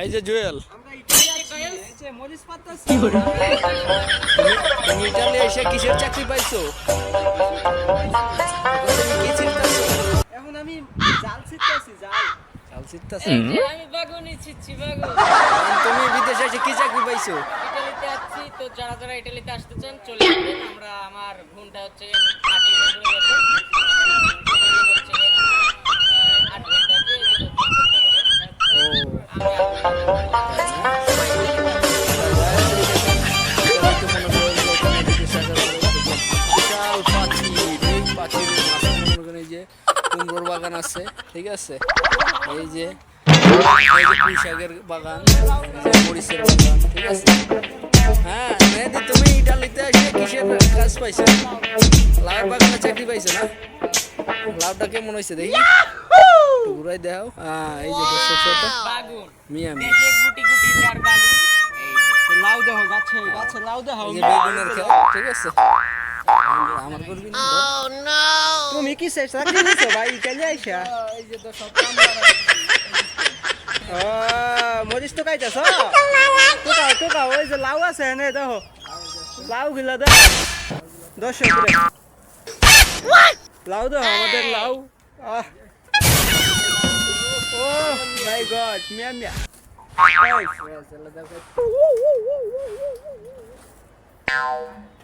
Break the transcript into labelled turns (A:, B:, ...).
A: এই যে জুয়েল।
B: আমরা ইটালি আছি এই যে মরিচ পাতাছি
A: তুমি তুমি ইটালি এসে কিসের চাকরি পাইছো? এখন
B: আমি জাল ছিটতেছি জাল।
C: আমি বাগুনি ছিচ্ছি বাগুন।
A: তুমি বিদেশে এসে কি চাকরি পাইছো?
C: ইটালিতে আসছি তো যারা যারা ইটালিতে আসতে চান চলে আসবেন। আমরা আমার ঘুমটা হচ্ছে
A: কুমড়োর বাগান আছে ঠিক আছে? এই যে শাকের বাগান মরিচের বাগান ঠিক আছে? হ্যাঁ মেহেদি তুমি ইটালিতে এসে কিসের কাজ পাইছো? বাগানে চাকরি পাইছো না? লাউটা কেমন হয়েছে দেখি? ঘুরাই দাও হ্যাঁ এই যে দর্শক শ্রোতা মিয়া মিয়া
C: গুটি গুটি যার বাগুন। এই যে
B: লাউ দেহ গাছে গাছে লাউ
A: এই বেগুনের ঠিক আছে? আমার করবি না
B: কি শেষ চাকরি নিছো ভাই ইটালি আইসা ও মরিচ তো খাইতেছ টুকাও টুকাও ওই যে লাউ আছে এনে দেখো লাউ গিলা দেখ দর্শক লাউ দেহ আমাদের লাউ আহ ও মাই গড মিয়া মিয়া
A: আমরা